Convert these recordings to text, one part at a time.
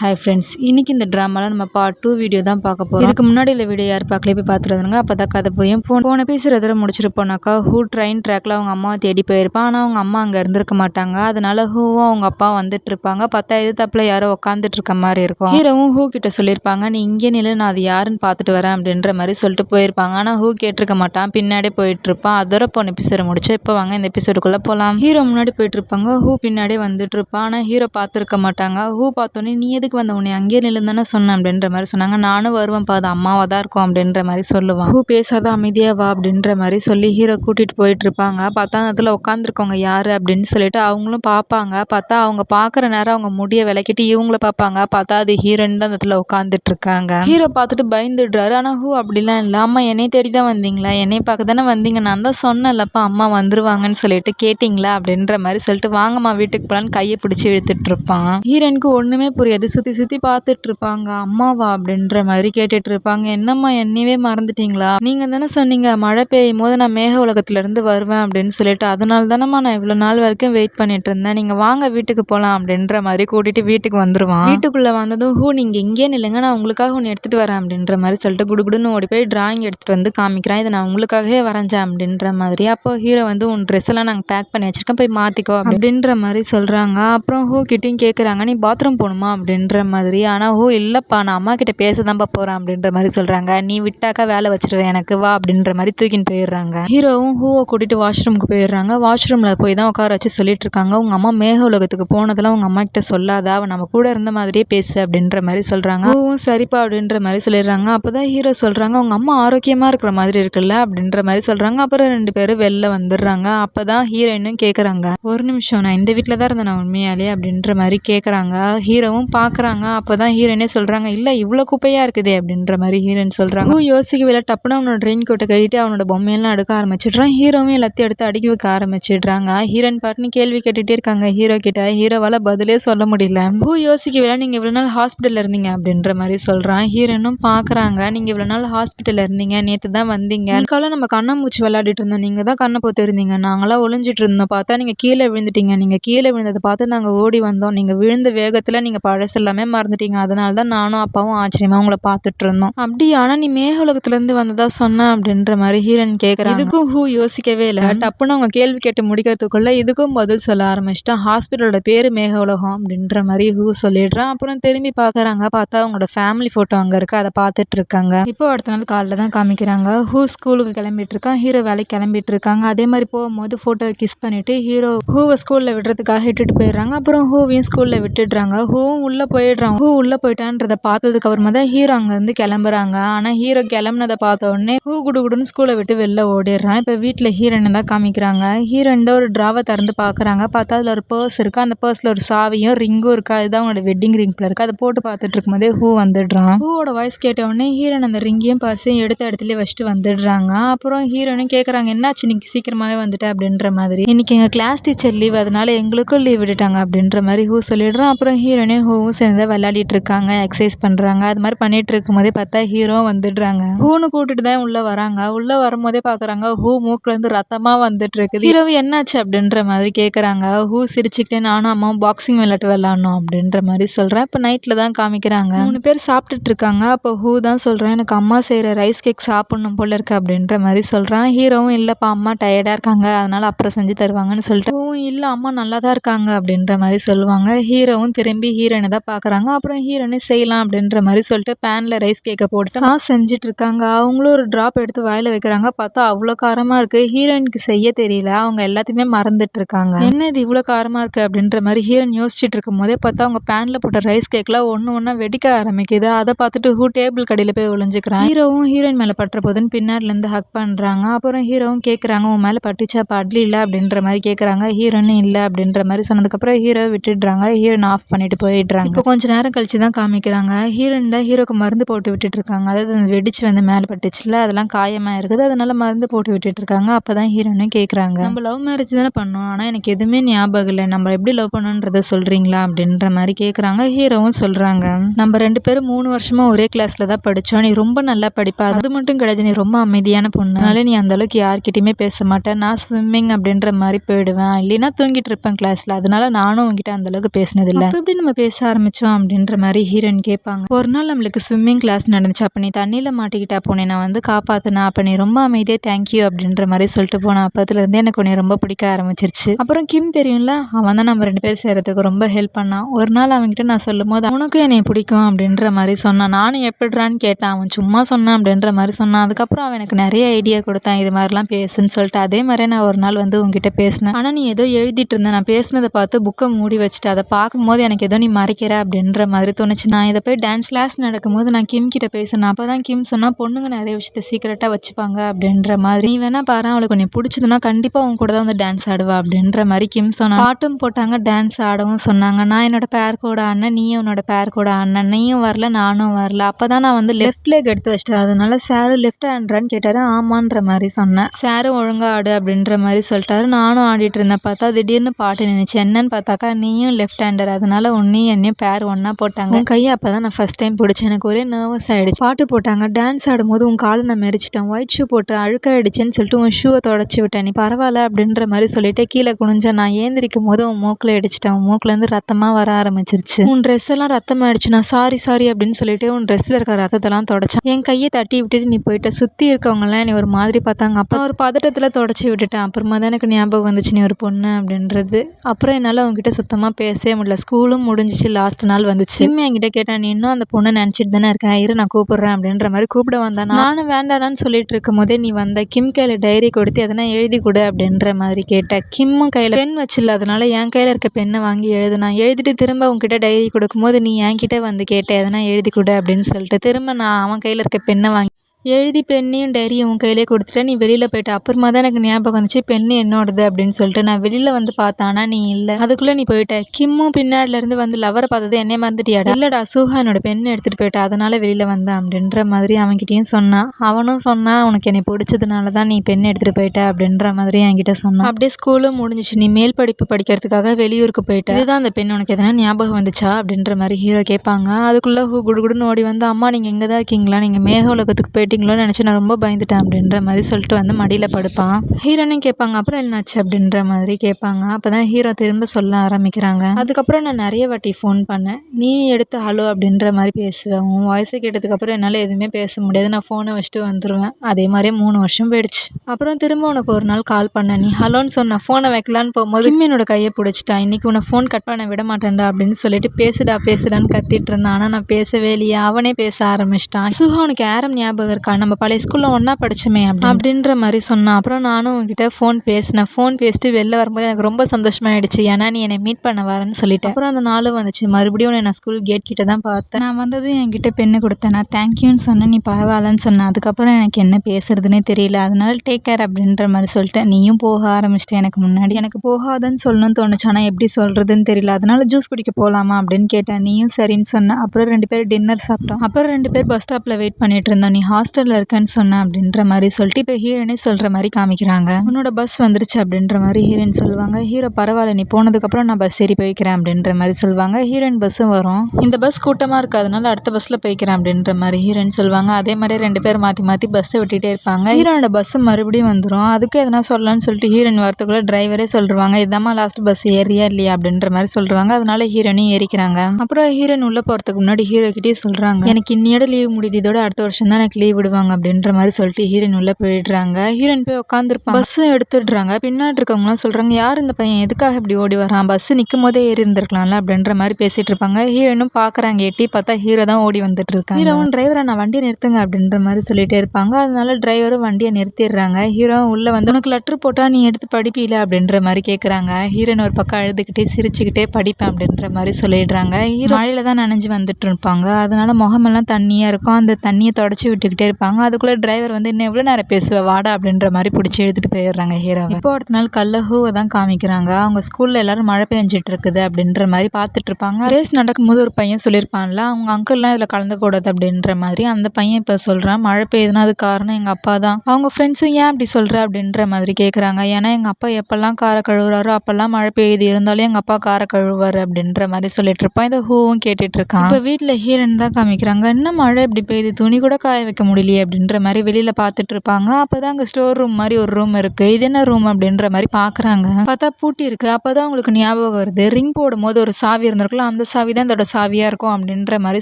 Hi friends இன்னைக்கு இந்த ட்ராமாவில் நம்ம பார்ட் டூ வீடியோ தான் பார்க்க போகிறோம் இதுக்கு முன்னாடி இல்லை வீடியோ யார் பார்க்கல போய் பார்த்துட்டு அப்போ தான் கதை புரியும். போன போன பேசுகிறதில் முடிச்சிருப்போனாக்கா ஹூ ட்ரெயின் ட்ராக்ல அவங்க அம்மா தேடி போயிருப்பான். ஆனால் அவங்க அம்மா அங்கே இருந்திருக்க மாட்டாங்க. அதனால ஹூவும் அவங்க அப்பா வந்துட்டு இருப்பாங்க. பார்த்தா இது தப்பில் யாரோ உட்காந்துட்டு இருக்க மாதிரி இருக்கும். ஹீரோவும் ஹூ கிட்ட சொல்லியிருப்பாங்க நீ இங்கே நில நான் அது யாருன்னு பார்த்துட்டு வரேன் அப்படின்ற மாதிரி சொல்லிட்டு போயிருப்பாங்க. ஆனால் ஹூ கேட்டிருக்க மாட்டான். பின்னாடியே போயிட்டு இருப்பான். அதோட போன எபிசோடு முடிச்சு இப்போ வாங்க இந்த எபிசோடுக்குள்ளே போகலாம் ஹீரோ முன்னாடி போயிட்டு இருப்பாங்க. ஹூ பின்னாடியே வந்துட்டு இருப்பான். ஆனால் ஹீரோ பார்த்துருக்க மாட்டாங்க. ஹூ பார்த்தோன்னே நீ எதுக்கு வந்த உன்னை அங்கேயே நில்லு தானே சொன்னேன் அப்படின்ற மாதிரி சொன்னாங்க. நானும் வருவேன்ப்பா அது அம்மாவாக தான் இருக்கும் அப்படின்ற மாதிரி சொல்லுவான். ஹூ பேசாத அமைதியாக வா அப்படின்ற மாதிரி சொல்லி ஹீரோ கூட்டிகிட்டு போயிட்டு இருப்பாங்க. பார்த்தா இடத்துல உட்காந்துருக்கவங்க யார் அப்படின்னு சொல்லிட்டு அவங்களும் பார்ப்பாங்க. பார்த்தா அவங்க பார்க்குற நேரம் அவங்க முடிய விளக்கிட்டு இவங்கள பார்ப்பாங்க. பார்த்தா அது ஹீரோயின் தான் அந்த இடத்துல உட்காந்துட்டு இருக்காங்க. ஹீரோ பார்த்துட்டு பயந்துடுறாரு. ஆனால் ஹூ அப்படிலாம் இல்லை. அம்மா என்னை தேடி தான் வந்தீங்களா? என்னை பார்க்க தானே வந்தீங்க. நான் தான் சொன்னேன்லப்பா அம்மா வந்துருவாங்கன்னு சொல்லிட்டு கேட்டிங்களா? அப்படின்ற மாதிரி சொல்லிட்டு வாங்கம்மா வீட்டுக்கு போகலான்னு கையை பிடிச்சி இழுத்துட்டு இருப்பான். ஹீரோனுக்கு ஒன்றுமே புரியாது. சுற்றி சுற்றி பார்த்துட்டு இருப்பாங்க அம்மாவா அப்படின்ற மாதிரி கேட்டுட்டு இருப்பாங்க என்னம்மா என்னையவே மறந்துட்டீங்களா? நீங்கள் தானே சொன்னீங்க மழை பெய்யும் போது நான் மேக உலகத்துலேருந்து வருவேன் அப்படின்னு சொல்லிட்டு. அதனால தானேம்மா நான் இவ்வளோ நாள் வரைக்கும் வெயிட் பண்ணிட்டு இருந்தேன். நீங்கள் வாங்க வீட்டுக்கு போகலாம் அப்படின்ற மாதிரி கூட்டிகிட்டு வீட்டுக்கு வந்துருவான். வீட்டுக்குள்ளே வந்ததும் ஹூ நீங்கள் இங்கேயே நில்லுங்க நான் உங்களுக்காக ஒன்று எடுத்துகிட்டு வரேன் அப்படின்ற மாதிரி சொல்லிட்டு குடுகுடுன்னு ஓடி போய் டிராயிங் எடுத்துகிட்டு வந்து காமிக்கிறேன். இதை நான் உங்களுக்காகவே வரைஞ்சேன் அப்படின்ற மாதிரி. அப்போ ஹீரோ வந்து உன் ட்ரெஸ் எல்லாம் நாங்கள் பேக் பண்ணி வச்சிருக்கேன் போய் மாற்றிக்கோ அப்படின்ற மாதிரி சொல்கிறாங்க அப்புறம் ஹூ கிட்டையும் கேட்குறாங்க நீ பாத்ரூம் போகணுமா? அப்படின்னு அப்படின்ற மாதிரி. ஆனால் ஓ இல்லைப்பா நான் அம்மா கிட்ட பேச தான்ப்பா போகிறேன் அப்படின்ற மாதிரி சொல்கிறாங்க நீ விட்டாக்கா வேலை வச்சிருவேன் எனக்கு வா அப்படின்ற மாதிரி தூக்கின்னு போயிடுறாங்க. ஹீரோவும் ஹூவை கூட்டிகிட்டு வாஷ்ரூமுக்கு போயிடுறாங்க. வாஷ்ரூமில் போய் தான் உட்கார வச்சு சொல்லிட்டு இருக்காங்க. உங்கள் அம்மா மேக உலகத்துக்கு போனதெல்லாம் உங்கள் அம்மா கிட்ட சொல்லாதா? அவன் நம்ம கூட இருந்த மாதிரியே பேசு அப்படின்ற மாதிரி சொல்கிறாங்க ஹூவும் சரிப்பா அப்படின்ற மாதிரி சொல்லிடுறாங்க. அப்போ தான் ஹீரோ சொல்கிறாங்க உங்கள் அம்மா ஆரோக்கியமாக இருக்கிற மாதிரி இருக்குல்ல அப்படின்ற மாதிரி சொல்கிறாங்க அப்புறம் ரெண்டு பேரும் வெளில வந்துடுறாங்க. அப்போ தான் ஹீரோயினும் கேட்குறாங்க ஒரு நிமிஷம் நான் இந்த வீட்டில் தான் இருந்தேன் நான் உண்மையாலே அப்படின்ற மாதிரி கேட்குறாங்க ஹீரோவும் பார்க்குறாங்க அப்போ தான் ஹீரோனே சொல்கிறாங்க இல்லை இவ்வளோ குப்பையாக இருக்குதே அப்படின்ற மாதிரி ஹீரோன் சொல்கிறாங்க யோசிக்கவில்லை டப்புன்னு அவனோட ட்ரெயின் கோட்டை கட்டிட்டு அவனோட பொம்மையெல்லாம் எடுக்க ஆரம்பிச்சிடுறான். ஹீரோவும் எல்லாத்தையும் எடுத்து அடுக்கி வைக்க ஆரம்பிச்சிடுறாங்க. ஹீரோன் பாட்டுன்னு கேள்வி கேட்டுகிட்டே இருக்காங்க. ஹீரோ கிட்ட ஹீரோவால் பதிலே சொல்ல முடியல. பூ யோசிக்கவில்லை நீங்கள் இவ்வளோ நாள் ஹாஸ்பிட்டலில் இருந்தீங்க அப்படின்ற மாதிரி சொல்கிறான் ஹீரோனும் பார்க்குறாங்க நீங்கள் இவ்வளோ நாள் ஹாஸ்பிட்டலில் இருந்தீங்க நேற்று தான் வந்தீங்க. இதுக்கால நம்ம கண்ணாமூச்சி விளையாடிட்டு இருந்தோம். நீங்கள் தான் கண்ணை போத்து இருந்தீங்க. நாங்களாம் ஒளிஞ்சிட்டு இருந்தோம். பார்த்தா நீங்கள் கீழே விழுந்துட்டீங்க. நீங்கள் கீழே விழுந்ததை பார்த்து நாங்கள் ஓடி வந்தோம். நீங்கள் விழுந்த வேகத்தில் நீங்கள் பழசு எல்லாமே மறந்துட்டீங்க. அதனால தான் நானும் அப்பாவும் ஆச்சரியமாக உங்களை பார்த்துட்டு இருந்தோம் அப்படி ஆனால் நீ மேக உலகத்துலேருந்து வந்ததா சொன்ன அப்படின்ற மாதிரி ஹீரன் கேட்குறான் இதுக்கும் ஹூ யோசிக்கவே இல்லை. டப்புன்னு அவங்க கேள்வி கேட்டு முடிக்கிறதுக்குள்ள இதுக்கும் பதில் சொல்ல ஆரம்பிச்சிட்டான் ஹாஸ்பிட்டலோட பேர் மேக உலகம் அப்படின்ற மாதிரி ஹூ சொல்லிடுறான். அப்புறம் திரும்பி பார்க்குறாங்க பார்த்தா அவங்களோட ஃபேமிலி ஃபோட்டோ அங்கே இருக்கு. அதை பார்த்துட்டு இருக்காங்க இப்போ அடுத்த நாள் காலைல தான் காமிக்கிறாங்க. ஹூ ஸ்கூலுக்கு கிளம்பிட்டு இருக்கான் ஹீரோ வேலைக்கு கிளம்பிட்டு இருக்காங்க அதே மாதிரி போகும்போது ஃபோட்டோவை கிஸ் பண்ணிட்டு ஹீரோ ஹூவை ஸ்கூலில் விடுறதுக்காக இட்டுட்டு போயிடுறாங்க. அப்புறம் ஹூவையும் ஸ்கூலில் விட்டுடுறாங்க. ஹூவும் உள்ளே போயிடுறான். ஹூ உள்ளே போயிட்டான்றதை பார்த்ததுக்கு அப்புறமா தான் ஹீரோ அங்கேருந்து கிளம்புறாங்க. ஆனால் ஹீரோ கிளம்புனதை பார்த்த உடனே ஹூ குடு குடுன்னு ஸ்கூலை விட்டு வெளில ஓடிடுறான். இப்போ வீட்டில் ஹீரோயினை தான் காமிக்கிறாங்க. ஹீரோயின் தான் ஒரு ட்ராவை திறந்து பார்க்குறாங்க. பார்த்தா அதில் ஒரு பர்ஸ் இருக்குது அந்த பர்ஸில் ஒரு சாவியும் ரிங்கும் இருக்கா. அதுதான் அவனோட வெட்டிங் ரிங்கில் இருக்குது அதை போட்டு பார்த்துட்டு இருக்கும்போதே ஹூ வந்துடுறான். ஹூவோட வாய்ஸ் கேட்ட உடனே ஹீரோயின் அந்த ரிங்கையும் பர்ஸையும் எடுத்த இடத்துல வச்சுட்டு வந்துடுறாங்க. அப்புறம் ஹீரோயினும் கேட்குறாங்க என்னாச்சு? இன்னைக்கு சீக்கிரமாகவே வந்துட்டேன் அப்படின்ற மாதிரி. இன்னைக்கு எங்கள் கிளாஸ் டீச்சர் லீவ் அதனால எங்களுக்கும் லீவ் விட்டுட்டாங்க அப்படின்ற மாதிரி ஹூ சொல்லிடுறான். அப்புறம் ஹீரோனே ஹூவும் சேர்ந்து விளையாடிட்டு இருக்காங்க எக்ஸசைஸ் பண்ணுறாங்க அது மாதிரி பண்ணிட்டு இருக்கும்போதே பார்த்தா ஹீரோ வந்துடுறாங்க. ஹூன்னு கூட்டிட்டு தான் உள்ளே வராங்க. உள்ளே வரும்போதே பார்க்குறாங்க ஹூ மூக்குலேருந்து ரத்தமாக வந்துட்டு இருக்குது ஹீரோ என்னாச்சு அப்படின்ற மாதிரி கேட்குறாங்க ஹூ சிரிச்சுக்கிட்டே நானும் அம்மாவும் பாக்ஸிங் விளையாட்டு விளாட்ணும் அப்படின்ற மாதிரி சொல்கிறேன் இப்போ நைட்டில் தான் காமிக்கிறாங்க. மூணு பேர் சாப்பிட்டுட்டு இருக்காங்க அப்போ ஹூ தான் சொல்கிறேன் எனக்கு அம்மா செய்கிற ரைஸ் கேக் சாப்பிட்ணும் போல இருக்கு அப்படின்ற மாதிரி சொல்கிறான் ஹீரோவும் இல்லைப்பா அம்மா டயர்டாக இருக்காங்க. அதனால் அப்புறம் செஞ்சு தருவாங்கன்னு சொல்லிட்டு. ஹூவும் இல்லை அம்மா நல்லா தான் இருக்காங்க அப்படின்ற மாதிரி சொல்லுவாங்க. ஹீரோவும் திரும்பி ஹீரோயினை தான் பார்க்குறாங்க அப்புறம் ஹீரோனே செய்யலாம் அப்படின்ற மாதிரி சொல்லிட்டு பேனில் ரைஸ் கேக்கை போட்டு சாஸ் செஞ்சுட்டு இருக்காங்க அவங்களும் ஒரு ட்ராப் எடுத்து வாயில் வைக்கிறாங்க. பார்த்தா அவ்வளோ காரமாக இருக்குது ஹீரோயினுக்கு செய்ய தெரியல. அவங்க எல்லாத்தையுமே மறந்துட்டு இருக்காங்க என்ன இது இவ்வளோ காரமாக இருக்குது அப்படின்ற மாதிரி ஹீரோயின் யோசிச்சுட்டு இருக்கும் போதே பார்த்தா அவங்க பேனில் போட்ட ரைஸ் கேக்கில் ஒன்று ஒன்றா வெடிக்க ஆரம்பிக்குது. அதை பார்த்துட்டு ஹூ டேபிள் கடையில் போய் ஒளிஞ்சுக்கிறான். ஹீரோவும் ஹீரோயின் மேலே பட்டுற போதுன்னு பின்னாடிலேருந்து ஹக் பண்ணுறாங்க அப்புறம் ஹீரோவும் கேட்குறாங்க உன் மேலே பட்டுச்சா? பட்லி இல்லை? அப்படின்ற மாதிரி கேட்குறாங்க ஹீரோன்னு இல்லை அப்படின்ற மாதிரி சொன்னதுக்கப்புறம் ஹீரோ விட்டுடுறாங்க. ஹீரோயின் ஆஃப் பண்ணிட்டு போயிடுறாங்க. இப்போ கொஞ்ச நேரம் கழிச்சு தான் காமிக்கிறாங்க. ஹீரோயின் தான் ஹீரோக்கு மருந்து போட்டு விட்டுட்டு இருக்காங்க. அதாவது வெடிச்சு வந்து மேலே பட்டுச்சுல அதெல்லாம் காயமாக இருக்குது. அதனால மருந்து போட்டு விட்டுட்டு இருக்காங்க. அப்போ தான் ஹீரோனும் கேட்குறாங்க நம்ம லவ் மேரேஜ் தானே பண்ணோம். ஆனால் எனக்கு எதுவுமே ஞாபகம் இல்லை. நம்ம எப்படி லவ் பண்ணணுன்றதை சொல்கிறீங்களா அப்படின்ற மாதிரி கேட்குறாங்க ஹீரோவும் சொல்கிறாங்க நம்ம ரெண்டு பேரும் மூணு வருஷமா ஒரே கிளாஸில் தான் படித்தோம் நீ ரொம்ப நல்லா படிப்பா. அது மட்டும் கிடையாது. நீ ரொம்ப அமைதியான பொண்ணு. அதனால நீ அந்த அளவுக்கு யார்கிட்டயுமே பேச மாட்டேன் நான் ஸ்விம்மிங் அப்படின்ற மாதிரி போயிடுவேன். இல்லைன்னா தூங்கிட்டு இருப்பேன் கிளாஸில் அதனால நானும் உங்ககிட்ட அந்த அளவுக்கு பேசினதில்லை. அப்ப எப்படி நம்ம பேச ஆரம்பிச்சோம்? ஆரம்பித்தோம் அப்படின்ற மாதிரி ஹீரோயின் கேட்பாங்க. ஒரு நாள் நம்மளுக்கு ஸ்விம்மிங் கிளாஸ் நடந்துச்சு. அப்போ நீ தண்ணியில் மாட்டிக்கிட்டா போனே நான் வந்து காப்பாற்றினா அப்போ நீ ரொம்ப அமைதியாக தேங்க்யூ அப்படின்ற மாதிரி சொல்லிட்டு போன அப்பத்துலேருந்து எனக்கு உன்னை ரொம்ப பிடிக்க ஆரம்பிச்சிருச்சு. அப்புறம் கிம் தெரியும்ல? அவன் தான் நம்ம ரெண்டு பேர் செய்கிறதுக்கு ரொம்ப ஹெல்ப் பண்ணான். ஒரு நாள் அவன்கிட்ட நான் சொல்லும் போது அவனுக்கும் என்னை பிடிக்கும் அப்படின்ற மாதிரி சொன்னான். நானும் எப்படிறான்னு கேட்டேன். அவன் சும்மா சொன்னான் அப்படின்ற மாதிரி சொன்னான். அதுக்கப்புறம் அவன் எனக்கு நிறைய ஐடியா கொடுத்தான். இது மாதிரிலாம் பேசுன்னு சொல்லிட்டு அதே மாதிரி நான் ஒரு நாள் வந்து உங்ககிட்ட பேசினேன். ஆனால் நீ ஏதோ எழுதிட்டு இருந்தேன் நான் பேசினதை பார்த்து புக்கை மூடி வச்சுட்டு அதை பார்க்கும்போது எனக்கு ஏதோ நீ மறைக்கிற அப்படின்ற மாதிரி தோணுச்சு. நான் இதை போய் டான்ஸ் கிளாஸ் நடக்கும்போது நான் கிம் கிட்ட பேசினேன். அப்போ தான் கிம் சொன்னால் பொண்ணுங்க நிறைய விஷயத்த சீக்கிரட்டாக வச்சுப்பாங்க அப்படின்ற மாதிரி. நீ வேணா பாரு அவளுக்கு நீ பிடிச்சதுன்னா கண்டிப்பாக உன் கூட தான் வந்து டான்ஸ் ஆடுவா அப்படின்ற மாதிரி கிம் சொன்னா. பாட்டும் போட்டாங்க டான்ஸ் ஆடவும் சொன்னாங்க. நான் என்னோட பேர் கூட ஆடினேன் நீயும் உன்னோட பேர் கூட ஆடினேன் நீயும் வரல நானும் வரல. அப்போ தான் நான் வந்து லெஃப்ட் லெக் எடுத்து வச்சிட்டேன். அதனால சாரு லெஃப்ட் ஹேண்ட்ரான்னு கேட்டார் ஆமான்ற மாதிரி சொன்னேன். சாரு ஒழுங்கா ஆடு அப்படின்ற மாதிரி சொல்லிட்டாரு. நானும் ஆடிட்டு இருந்தேன். பார்த்தா திடீர்னு பாட்டு நினைச்சு என்னன்னு பார்த்தாக்கா நீயும் லெஃப்ட் ஹேண்டர் அதனால உன்னையும் என்னையும் பேர் ஒன்றா போட்டாங்க. உன் கையை அப்போ தான் நான் ஃபஸ்ட் டைம் பிடிச்சேன். எனக்கு ஒரே நர்வஸ் ஆகிடுச்சு பாட்டு போட்டாங்க. டான்ஸ் ஆடும்போது உன் காலை நான் மெரிச்சிட்டேன். ஒயிட் ஷூ போட்டு அழுக்காயிடுச்சுன்னு சொல்லிட்டு உன் ஷூவை தொடச்சி விட்டேன். நீ பரவாயில்ல அப்படின்ற மாதிரி சொல்லிட்டு கீழே குனிஞ்சேன் நான் ஏந்திரிக்கும் போது உன் மூக்கில் அடிச்சிட்டேன் உன் மூக்குலேருந்து ரத்தமாக வர ஆரம்பிச்சிருச்சு. உன் ட்ரெஸ் எல்லாம் ரத்தம் ஆயிடுச்சு நான் சாரி சாரி அப்படின்னு சொல்லிட்டு உன் ட்ரெஸ்ஸில் இருக்கிற ரத்தத்தெல்லாம் தொடச்சேன். என் கையை தட்டி விட்டுட்டு நீ போயிட்ட. சுற்றி இருக்கவங்கலாம் என்னை ஒரு மாதிரி பார்த்தாங்க. அப்போ ஒரு பதட்டத்தில் தொடச்சி விட்டுட்டேன். அப்புறமா தான் எனக்கு ஞாபகம் வந்துச்சு நீ ஒரு பொண்ணு அப்படின்றது. அப்புறம் என்னால் அவங்ககிட்ட சுத்தமாக பேசவே முடியல. ஸ்கூலும் முடிஞ்சிச்சு. லாஸ்ட் நாள் வந்துச்சு. இம்மே என்கிட்ட கேட்டேன் நீ இன்னும் அந்த பொண்ணை நினச்சிட்டு தானே இருக்கேன் இரு நான் கூப்பிடுறேன் அப்படின்ற மாதிரி கூப்பிட வந்தேன் நானும் வேண்டாடான்னு சொல்லிட்டு இருக்கும் போதே நீ வந்த கிம் கையில் டைரி கொடுத்து எதனா எழுதி கொடு அப்படின்ற மாதிரி கேட்டேன் கிம்மும் கையில் பென் வச்சில்ல அதனால என் கையில் இருக்க பெண்ணை வாங்கி எழுதுனான் எழுதிட்டு திரும்ப உன்கிட்ட டைரி கொடுக்கும்போது நீ என்கிட்ட வந்து கேட்ட எதனா எழுதி கொடு அப்படின்னு சொல்லிட்டு திரும்ப நான் அவன் கையில் இருக்க பெண்ணை வாங்கி எழுதி பெண்ணையும் டைரியும் உன் கையிலே கொடுத்துட்டேன். நீ வெளியில் போயிட்ட அப்புறமா தான் எனக்கு ஞாபகம் வந்துச்சு. பெண்ணு என்னோடது அப்படின்னு சொல்லிட்டு நான் வெளியில் வந்து பார்த்தானா. நீ இல்லை. அதுக்குள்ளே நீ போயிட்ட. கிம்மும் பின்னாடிலேருந்து வந்து லவரை பார்த்தது என்னை மறந்துட்டியாடா? இல்லைடா சூஹா என்னோட பெண்ணை எடுத்துகிட்டு போயிட்டா. அதனால வெளியில் வந்தேன் அப்படின்ற மாதிரி அவன்கிட்டயும் சொன்னான் அவனும் சொன்னான் உனக்கு என்னை பிடிச்சதுனால தான் நீ பெண் எடுத்துகிட்டு போயிட்ட அப்படின்ற மாதிரி என்கிட்ட சொன்னான் அப்படியே ஸ்கூலும் முடிஞ்சிச்சு. நீ மேல் படிப்பு படிக்கிறதுக்காக வெளியூருக்கு போயிட்ட. இதுதான் அந்த பெண் உனக்கு எதனா ஞாபகம் வந்துச்சா? அப்படின்ற மாதிரி ஹீரோ கேட்பாங்க அதுக்குள்ளே ஹூ குடுகுடுன்னு ஓடி வந்து அம்மா நீங்கள் எங்கே தான் இருக்கீங்களா? நீங்கள் மேக உலகத்துக்கு போயிட்டீங்களோன்னு நினச்சி நான் ரொம்ப பயந்துட்டேன் அப்படின்ற மாதிரி சொல்லிட்டு வந்து மடியில் படுப்பான். ஹீரோனையும் கேட்பாங்க அப்புறம் என்னாச்சு? அப்படின்ற மாதிரி கேட்பாங்க. அப்போ தான் ஹீரோ திரும்ப சொல்ல ஆரம்பிக்கிறாங்க. அதுக்கப்புறம் நான் நிறைய வாட்டி ஃபோன் பண்ணேன். நீ எடுத்து ஹலோ அப்படின்ற மாதிரி பேசுவேன் உன் வாய்ஸை கேட்டதுக்கப்புறம் என்னால் எதுவுமே பேச முடியாது. நான் ஃபோனை வச்சுட்டு வந்துடுவேன் அதே மாதிரியே மூணு வருஷம் போயிடுச்சு. அப்புறம் திரும்ப உனக்கு ஒரு நாள் கால் பண்ணேன். நீ ஹலோன்னு சொன்ன ஃபோனை வைக்கலான்னு போகும்போது என்னோட கையை பிடிச்சிட்டான் இன்றைக்கி உன்னை ஃபோன் கட் பண்ண விட மாட்டேன்டா அப்படின்னு சொல்லிட்டு பேசுடா பேசுடான்னு கத்திட்டு இருந்தான். ஆனால் நான் பேசவே இல்லையே. அவனே பேச ஆரம்பிச்சிட்டான். சுஹா உனக்கு ஆரம் ஞாபகம் இருக்கா? நம்ம பழைய ஸ்கூலில் ஒன்றா படித்தோமே அப்படின்ற மாதிரி சொன்னான். அப்புறம் நானும் உங்ககிட்ட ஃபோன் பேசினேன். ஃபோன் பேசிட்டு வெளில வரும்போது எனக்கு ரொம்ப சந்தோஷமாயிடுச்சு. ஏன்னா நீ என்னை மீட் பண்ண வரேன்னு சொல்லிட்டேன். அப்புறம் அந்த நாளும் வந்துச்சு. மறுபடியும் நான் ஸ்கூல் கேட் கிட்ட தான் பார்த்தேன். நான் வந்ததும் என்கிட்ட பெண்ணு கொடுத்தேன். நான் தேங்க்யூன்னு சொன்னேன். நீ பரவாயில்லன்னு சொன்னேன். அதுக்கப்புறம் எனக்கு என்ன பேசுறதுனே தெரியல. அதனால டேக் கேர் அப்படின்ற மாதிரி சொல்லிட்டேன். நீயும் போக ஆரம்பிச்சிட்டேன் எனக்கு முன்னாடி எனக்கு போகாதன்னு சொல்லணும்னு தோணுச்சு. ஆனால் எப்படி சொல்கிறதுன்னு தெரியல. அதனால ஜூஸ் குடிக்க போகலாமா அப்படின்னு கேட்டேன். நீயும் சரின்னு சொன்னேன் அப்புறம் ரெண்டு பேரும் டின்னர் சாப்பிட்டோம். அப்புறம் ரெண்டு பேர் பஸ் ஸ்டாப்பில் வெயிட் பண்ணிட்டு இருந்தோம். நீ ஹாஸ்டலில் இருக்கேன்னு சொன்னேன் அப்படின்ற மாதிரி சொல்லிட்டு இப்போ ஹீரோனே சொல்கிற மாதிரி காமிக்கிறாங்க. உன்னோட பஸ் வந்துருச்சு அப்படின்ற மாதிரி ஹீரோயின் சொல்லுவாங்க. ஹீரோ பரவாயில்ல நீ போனதுக்கப்புறம் நான் பஸ் ஏறி போய்க்கிறேன் அப்படின்ற மாதிரி சொல்லுவாங்க. ஹீரோயின் பஸ்ஸும் வரும். இந்த பஸ் கூட்டமாக இருக்காதனால அடுத்த பஸ்ஸில் போய்க்கிறேன் அப்படின்ற மாதிரி ஹீரோயின் சொல்லுவாங்க. அதே மாதிரி ரெண்டு பேர் மாற்றி மாற்றி பஸ்ஸை விட்டுட்டே இருப்பாங்க. ஹீரோனோட பஸ்ஸு மறுபடியும் வந்துடும் அதுக்கு எதனா சொல்லலாம்னு சொல்லிட்டு ஹீரோயின் வரத்துக்குள்ள டிரைவரே சொல்லிடுவாங்க இதாம்மா லாஸ்ட் பஸ் ஏறியா இல்லையா? அப்படின்ற மாதிரி சொல்லுவாங்க அதனால ஹீரோனையும் ஏறிக்கிறாங்க. அப்புறம் ஹீரோயின் உள்ளே போகிறதுக்கு முன்னாடி ஹீரோ கிட்டே சொல்கிறாங்க எனக்கு இன்னையோட லீவ் முடியுது. இதோட அடுத்த வருஷம் தான் எனக்கு லீவ் விடுவாங்க அப்படின்ற மாதிரி சொல்லிட்டு ஹீரோயின் உள்ள போயிடுறாங்க. ஹீரோயின் போய் உட்காந்துருப்பாங்க பஸ்ஸும் எடுத்துடுறாங்க. பின்னாடி இருக்கவங்களாம் சொல்கிறாங்க யார் இந்த பையன்? எதுக்காக இப்படி ஓடி வரான் பஸ் நிற்கும் போதே ஏறி இருந்திருக்கலாம்ல? அப்படின்ற மாதிரி பேசிட்டு இருப்பாங்க. ஹீரோயினும் பார்க்குறாங்க எட்டி பார்த்தா ஹீரோ தான் ஓடி வந்துட்டு இருக்காங்க. ஹீரோவும் டிரைவரை நான் வண்டியை நிறுத்துங்க அப்படின்ற மாதிரி சொல்லிட்டே இருப்பாங்க. அதனால டிரைவரும் வண்டியை நிறுத்திடுறாங்க. ஹீரோ உள்ள வந்து உனக்கு லெட்டர் போட்டால் நீ எடுத்து படிப்பீல அப்படின்ற மாதிரி கேட்குறாங்க ஹீரோயின் ஒரு பக்கம் அழுதுகிட்டே சிரிச்சுக்கிட்டே படிப்பேன் அப்படின்ற மாதிரி சொல்லிடுறாங்க. ஹீரோ மழையில தான் நனைஞ்சு வந்துட்டு இருப்பாங்க. அதனால முகமெல்லாம் தண்ணியாக இருக்கும். அந்த தண்ணியை தொடச்சி விட்டுக்கிட்டே இருப்பாங்க அதுக்குள்ளே டிரைவர் வந்து இன்னும் எவ்வளோ நேரம் பேசுவேன் வாடா அப்படின்ற மாதிரி பிடிச்சி எடுத்துகிட்டு போயிடுறாங்க ஹீரோ இப்போ அடுத்த நாள் கல்ல ஹூவை தான் காமிக்கிறாங்க. அவங்க ஸ்கூலில் எல்லாரும் மழை பெஞ்சிட்டு இருக்குது அப்படின்ற மாதிரி பார்த்துட்டு இருப்பாங்க. ரேஸ் நடக்கும்போது ஒரு பையன் சொல்லியிருப்பான்ல அவங்க அங்கிள்லாம் இதில் கலந்துக்கூடாது அப்படின்ற மாதிரி. அந்த பையன் இப்போ சொல்கிறான் மழை பெய்யுதுன்னா அது காரணம் எங்கள் அப்பா தான். அவங்க ஃப்ரெண்ட்ஸும் ஏன் அப்படி சொல்கிற அப்படின்ற மாதிரி கேட்குறாங்க ஏன்னா எங்கள் அப்பா எப்போல்லாம் காரை கழுவுறாரோ அப்போல்லாம் மழை பெய்யுது. இருந்தாலும் எங்கள் அப்பா காரை கழுவுவார் அப்படின்ற மாதிரி சொல்லிட்டு இருப்பான். இந்த ஹூவும் கேட்டுட்டு இருக்கான். இப்போ வீட்டில் ஹீரோயின் தான் காமிக்கிறாங்க. என்ன மழை இப்படி பெய்யுது? துணி கூட காய வைக்க முடியும் முடியலையே அப்படின்ற மாதிரி வெளியில் பார்த்துட்டு இருப்பாங்க. அப்போ தான் அங்கே ஸ்டோர் ரூம் மாதிரி ஒரு ரூம் இருக்குது இது என்ன ரூம் அப்படின்ற மாதிரி பார்க்குறாங்க. பார்த்தா பூட்டி இருக்குது அப்போ தான் உங்களுக்கு ஞாபகம் வருது. ரிங் போடும்போது ஒரு சாவி இருந்திருக்கலாம் அந்த சாவி தான் இதோட சாவியாக இருக்கும் அப்படின்ற மாதிரி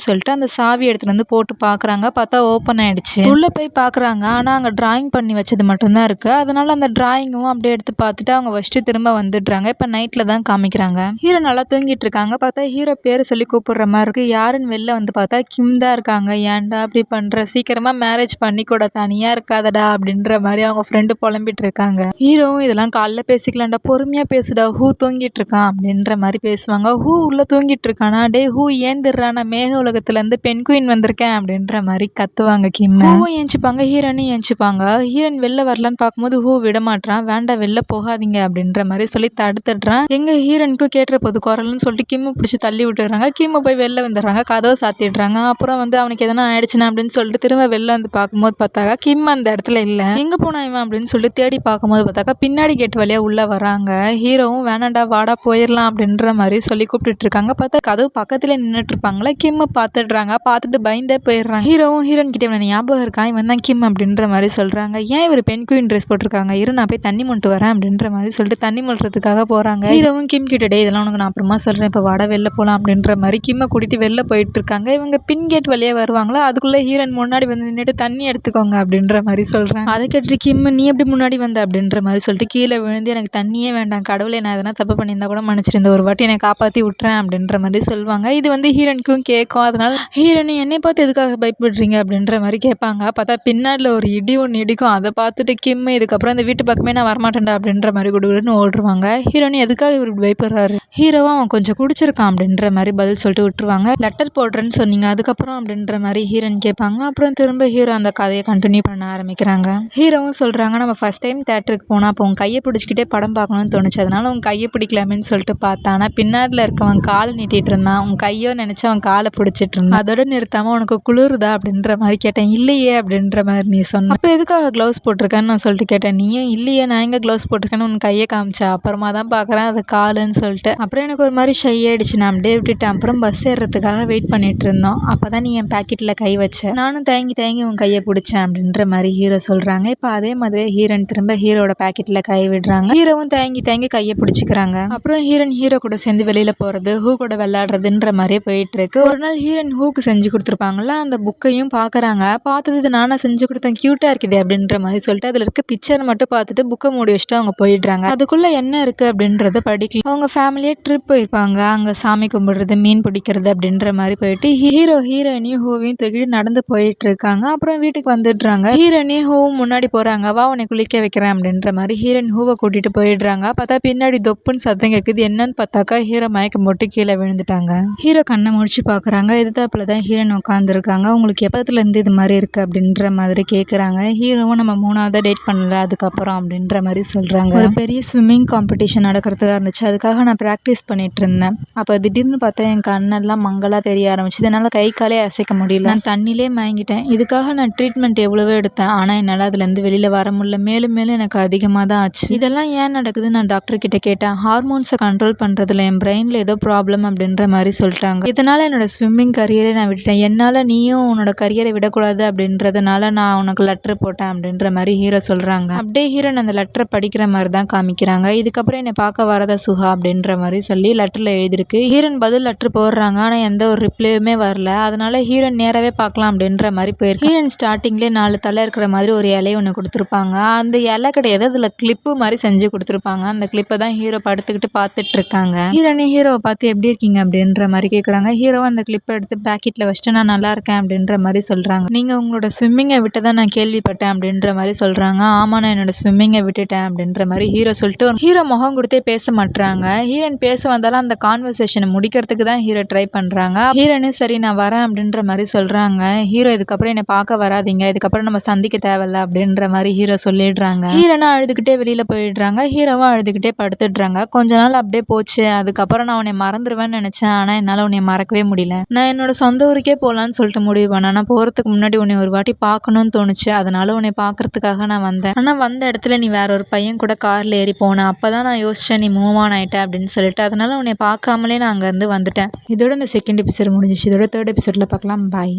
சொல்லிட்டு அந்த சாவி எடுத்துகிட்டு வந்து போட்டு பார்க்குறாங்க. பார்த்தா ஓப்பன் ஆயிடுச்சு. உள்ளே போய் பார்க்குறாங்க. ஆனால் அங்கே டிராயிங் பண்ணி வச்சது மட்டும்தான் இருக்குது அதனால அந்த டிராயிங்கும் அப்படியே எடுத்து பார்த்துட்டு அவங்க ஃபஸ்ட்டு திரும்ப வந்துடுறாங்க. இப்போ நைட்டில் தான் காமிக்கிறாங்க. ஹீரோ நல்லா தூங்கிட்டு இருக்காங்க. பார்த்தா ஹீரோ பேர் சொல்லி கூப்பிடுற மாதிரி இருக்கு. யாருன்னு வெளில வந்து பார்த்தா கிம் தான் இருக்காங்க. ஏன்டா அப்படி பண்ணுற சீக்கிரமாக மேரேஜ் பண்ணி கூட தனியாக இருக்காதடா அப்படின்ற மாதிரி அவங்க ஃப்ரெண்டு புலம்பிட்டு இருக்காங்க. ஹீரோவும் இதெல்லாம் காலைல பேசிக்கலாம்டா பொறுமையாக பேசுடா ஹூ தூங்கிட்டு இருக்கான் அப்படின்ற மாதிரி பேசுவாங்க. ஹூ உள்ளே தூங்கிட்டு இருக்கானா டே ஹூ ஏந்திடுறா நான் மேக உலகத்துலேருந்து பெண் குயின் வந்திருக்கேன் அப்படின்ற மாதிரி கத்துவாங்க கிம் ஹூவும் ஏஞ்சிப்பாங்க ஹீரோனும் ஏஞ்சிப்பாங்க. ஹீரோன் வெளில வரலான்னு பார்க்கும்போது ஹூ விட மாட்டான் வேண்டாம் வெளில போகாதீங்க அப்படின்ற மாதிரி சொல்லி தடுத்துடுறான். எங்க ஹீரோனுக்கும் கேட்டுற போது குரல்னு சொல்லிட்டு கிம்மு பிடிச்சி தள்ளி விட்டுறாங்க. கிம்மு போய் வெளில வந்துடுறாங்க கதவை சாத்திடுறாங்க. அப்புறம் வந்து அவனுக்கு எதனா ஆயிடுச்சுன்னா அப்படின்னு சொல்லிட்டு திரும்ப வெளில வந்து பார்க்கும்போது பார்த்தாக்கா கிம் அந்த இடத்துல இல்லை. எங்கே போனா இவன் அப்படின்னு சொல்லிட்டு தேடி பார்க்கும்போது பார்த்தாக்கா பின்னாடி கேட் வழியாக உள்ளே வராங்க. ஹீரோவும் வேணாண்டா வாடா போயிடலாம் அப்படின்ற மாதிரி சொல்லி கூப்பிட்டுட்டு இருக்காங்க. பார்த்தா கதவு பக்கத்துல நின்றுட்டு இருப்பாங்களா கிம் பார்த்துடுறாங்க. பார்த்துட்டு பயந்தே போயிடுறாங்க. ஹீரோவும் ஹீரோன் கிட்ட இவன் ஞாபகம் இருக்கான் இவன் தான் கிம் அப்படின்ற மாதிரி சொல்றாங்க. ஏன் இவர் பெண் குயின் ட்ரெஸ் போட்டிருக்காங்க? இரு நான் போய் தண்ணி மொண்டு வரேன் அப்படின்ற மாதிரி சொல்லிட்டு தண்ணி மொழுறதுக்காக போறாங்க. ஹீரோவும் கிம் கிட்ட டே இதெல்லாம் உனக்கு நான் அப்புறமா சொல்றேன். இப்போ வாடா வெளில போகலாம் அப்படின்ற மாதிரி கிம்மை கூட்டிட்டு வெளில போயிட்டு இருக்காங்க. இவங்க பின் கேட் வழியே வருவாங்களா? அதுக்குள்ளே ஹீரோன் முன்னாடி வந்து நின்றுட்டு தண்ணி எடுத்துக்கோங்க அப்படின்ற மாதிரி சொல்கிறாங்க அதை கேட்டுட்டு கிம் நீ எப்படி முன்னாடி வந்த அப்படின்ற மாதிரி சொல்லிட்டு கீழே விழுந்து எனக்கு தண்ணியே வேண்டாம் கடவுளை நான் எதனா தப்பு பண்ணியிருந்தா கூட மன்னிச்சிருந்த ஒரு வாட்டி என்னை காப்பாற்றி விட்டுறேன் அப்படின்ற மாதிரி சொல்லுவாங்க. இது வந்து ஹீரோனுக்கும் கேட்கும். அதனால் ஹீரோனி என்னை பார்த்து எதுக்காக பயப்படுறீங்க அப்படின்ற மாதிரி கேட்பாங்க. பார்த்தா பின்னாடில் ஒரு இடி ஒன்று இடிக்கும். அதை பார்த்துட்டு கிம் இதுக்கப்புறம் இந்த வீட்டு பக்கமே நான் வரமாட்டேன்டா அப்படின்ற மாதிரி குடுகுடுன்னு ஓடுருவாங்க ஹீரோனி எதுக்காக இவர் பயப்படுறாரு? ஹீரோவும் அவன் கொஞ்சம் குடிச்சிருக்கான் அப்படின்ற மாதிரி பதில் சொல்லிட்டு விட்டுருவாங்க. லெட்டர் போடுறேன்னு சொன்னீங்க அதுக்கப்புறம் அப்படின்ற மாதிரி ஹீரோன் கேட்பாங்க. அப்புறம் திரும்ப ஹீரோ அந்த கதையை கண்டினியூ பண்ண ஆரம்பிக்கிறாங்க. ஹீரோவும் சொல்கிறாங்க நம்ம ஃபஸ்ட் டைம் தேட்டருக்கு போனால் அப்போ உன் கையை பிடிச்சிக்கிட்டே படம் பார்க்கணும்னு தோணுச்சு. அதனால் உன் கையை பிடிக்கலாமேன்னு சொல்லிட்டு பார்த்தானா. ஆனால் பின்னாடியில் இருக்கவன் கால் நீட்டிகிட்டு இருந்தான். உன் கையோ நினச்சி அவன் காலை பிடிச்சிட்டு இருந்தான். அதோட நிறுத்தாமல் உனக்கு குளிருதா? அப்படின்ற மாதிரி கேட்டேன். இல்லையே அப்படின்ற மாதிரி நீ சொன்ன. அப்போ எதுக்காக க்ளவுஸ் போட்டிருக்கேன்னு நான் சொல்லிட்டு கேட்டேன். நீயும் இல்லையே நான் எங்கே க்ளவுஸ் போட்டிருக்கேன்னு உன் கையை காமிச்சா? அப்புறமா தான் பார்க்குறேன் அது காலுன்னு சொல்லிட்டு. அப்புறம் எனக்கு ஒரு மாதிரி ஷை ஆயிடுச்சு. நான் அப்படியே விட்டுட்டேன். அப்புறம் பஸ் ஏறுறதுக்காக வெயிட் பண்ணிட்டு இருந்தோம். அப்போ தான் நீ என் பேக்கெட்டில் கை வச்ச. நானும் தயங்கி தயங்கி உன் கையை பிடிச்சேன் அப்படின்ற மாதிரி ஹீரோ சொல்கிறாங்க இப்போ அதே மாதிரி ஹீரோயின் திரும்ப ஹீரோட பேக்கெட்டில் கை விடுறாங்க. ஹீரோவும் தயங்கி தயங்கி கையை பிடிச்சிக்கிறாங்க. அப்புறம் ஹீரோயின் ஹீரோ கூட சேர்ந்து வெளியில் போகிறது ஹூ கூட விளையாடுறதுன்ற மாதிரியே போயிட்டு இருக்கு. ஒரு நாள் ஹீரோயின் ஹூக்கு செஞ்சு கொடுத்துருப்பாங்களா அந்த புக்கையும் பார்க்குறாங்க. பார்த்தது இது நானாக செஞ்சு கொடுத்தேன் க்யூட்டாக இருக்குது அப்படின்ற மாதிரி சொல்லிட்டு அதில் இருக்க பிக்சர் மட்டும் பார்த்துட்டு புக்கை மூடி வச்சுட்டு அவங்க போயிடுறாங்க. அதுக்குள்ளே என்ன இருக்குது அப்படின்றத படிக்கல அவங்க ஃபேமிலியே ட்ரிப் போயிருப்பாங்க. அங்கே சாமி கும்பிடுறது மீன் பிடிக்கிறது அப்படின்ற மாதிரி போயிட்டு ஹீரோ ஹீரோயினையும் ஹூவையும் தூக்கிட்டு நடந்து போயிட்டு இருக்காங்க. அப்புறம் வீட்டுக்கு வந்துடுறாங்க. ஹீரனி ஹூவும் முன்னாடி போகிறாங்க வா உன்னை குளிக்க வைக்கிறேன் அப்படின்ற மாதிரி ஹீரன் ஹூவை கூட்டிகிட்டு போயிடுறாங்க. பார்த்தா பின்னாடி தொப்புன்னு சத்தம் கேட்குது என்னன்னு பார்த்தாக்கா ஹீரோ மயக்கம் போட்டு கீழே விழுந்துட்டாங்க. ஹீரோ கண்ணை முடிச்சு பார்க்குறாங்க. எதிர்த்தாப்புல தான் ஹீரன் உட்காந்துருக்காங்க உங்களுக்கு எப்பத்துலேருந்து இது மாதிரி இருக்குது அப்படின்ற மாதிரி கேட்குறாங்க ஹீரோவும் நம்ம மூணாவதாக டேட் பண்ணல. அதுக்கப்புறம் அப்படின்ற மாதிரி சொல்கிறாங்க ஒரு பெரிய ஸ்விம்மிங் காம்படிஷன் நடக்கிறதுக்காக இருந்துச்சு. அதுக்காக நான் ப்ராக்டிஸ் பண்ணிட்டு இருந்தேன். அப்போ திடீர்னு பார்த்தா என் கண்ணெல்லாம் மங்கலாக தெரிய ஆரம்பிச்சு என்னால் கை காலே அசைக்க முடியல. நான் தண்ணிலே மயங்கிட்டேன். இதுக்காக நான் ட்ரீட்மெண்ட் எவ்வளவோ எடுத்தேன். ஆனால் என்னால் அதுலேருந்து வெளியில் வர முடியல. மேலும் மேலும் எனக்கு அதிகமாக தான் ஆச்சு. இதெல்லாம் ஏன் நடக்குது நான் டாக்டர் கிட்ட கேட்டேன். ஹார்மோன்ஸை கண்ட்ரோல் பண்ணுறதுல என் பிரெயினில் ஏதோ ப்ராப்ளம் அப்படின்ற மாதிரி சொல்லிட்டாங்க. இதனால் என்னோட ஸ்விம்மிங் கரியரை நான் விட்டுட்டேன். என்னால் நீயும் உன்னோட கரியரை விடக்கூடாது அப்படின்றதுனால நான் உனக்கு லெட்டர் போட்டேன் அப்படின்ற மாதிரி ஹீரோ சொல்கிறாங்க அப்படியே ஹீரோன் அந்த லெட்டரை படிக்கிற மாதிரி தான் காமிக்கிறாங்க. இதுக்கப்புறம் என்னை பார்க்க வரதா சுகா அப்படின்ற மாதிரி சொல்லி லெட்டரில் எழுதியிருக்கு. ஹீரோன் பதில் லெட்டர் போடுறாங்க. ஆனால் எந்த ஒரு ரிப்ளையுமே வரல. அதனால ஹீரோன் நேராகவே பார்க்கலாம் அப்படின்ற மாதிரி போயிருக்கு. ஹீரோயின் ஸ்டார்டிங்லேயே நாலு தலை இருக்கிற மாதிரி ஒரு இலையை ஒன்று கொடுத்துருப்பாங்க. அந்த இலை கிடையாது. அதில் கிளிப்பு மாதிரி செஞ்சு கொடுத்துருப்பாங்க. அந்த கிளிப்பை தான் ஹீரோ படுத்துக்கிட்டு பார்த்துட்டு இருக்காங்க ஹீரோனி ஹீரோவை பார்த்து எப்படி இருக்கீங்க அப்படின்ற மாதிரி கேட்குறாங்க ஹீரோ அந்த கிளிப்பை எடுத்து பேக்கெட்டில் வச்சுட்டு நான் நல்லா இருக்கேன் அப்படின்ற மாதிரி சொல்கிறாங்க நீங்கள் உங்களோட ஸ்விம்மிங்கை விட்டு தான் நான் கேள்விப்பட்டேன் அப்படின்ற மாதிரி சொல்கிறாங்க ஆமாம் நான் என்னோட ஸ்விம்மிங்கை விட்டுட்டேன் அப்படின்ற மாதிரி ஹீரோ சொல்லிட்டு ஹீரோ முகம் கொடுத்தே பேச மாட்டுறாங்க ஹீரோன் பேச வந்தாலும் அந்த கான்வர்சேஷனை முடிக்கிறதுக்கு தான் ஹீரோ ட்ரை பண்ணுறாங்க ஹீரோனும் சரி நான் வரேன் அப்படின்ற மாதிரி சொல்கிறாங்க ஹீரோ இதுக்கப்புறம் என்னை பார்க்க வராதீங்க. இதுக்கப்புறம் நம்ம சந்திக்க தேவையில்ல அப்படின்ற மாதிரி ஹீரோ சொல்லிடுறாங்க. ஹீரோனா அழுதுகிட்டே வெளியில் போயிடுறாங்க. ஹீரோவும் அழுதுகிட்டே படுத்துடுறாங்க. கொஞ்ச நாள் அப்படியே போச்சு. அதுக்கப்புறம் நான் உன்னை மறந்துடுவேன்னு நினச்சேன். ஆனால் என்னால் உன்னை மறக்கவே முடியல. நான் என்னோட சொந்த ஊருக்கே போகலான்னு சொல்லிட்டு முடிவு பண்ணேன். ஆனால் போகிறதுக்கு முன்னாடி உன்னை ஒரு வாட்டி பார்க்கணும்னு தோணுச்சு. அதனால உன்னை பார்க்கறதுக்காக நான் வந்தேன். ஆனால் வந்த இடத்துல நீ வேற ஒரு பையன் கூட காரில் ஏறி போனேன் அப்போ தான் நான் யோசித்தேன் நீ மூவ் ஆன் ஆகிட்ட அப்படின்னு சொல்லிட்டு. அதனால உன்னை பார்க்காமலே நான் அங்கேருந்து வந்துட்டேன். இதோட இந்த செகண்ட் எபிசோட் முடிஞ்சிச்சு. இதோட தேர்ட் எபிசோடில் பார்க்கலாம். பாய்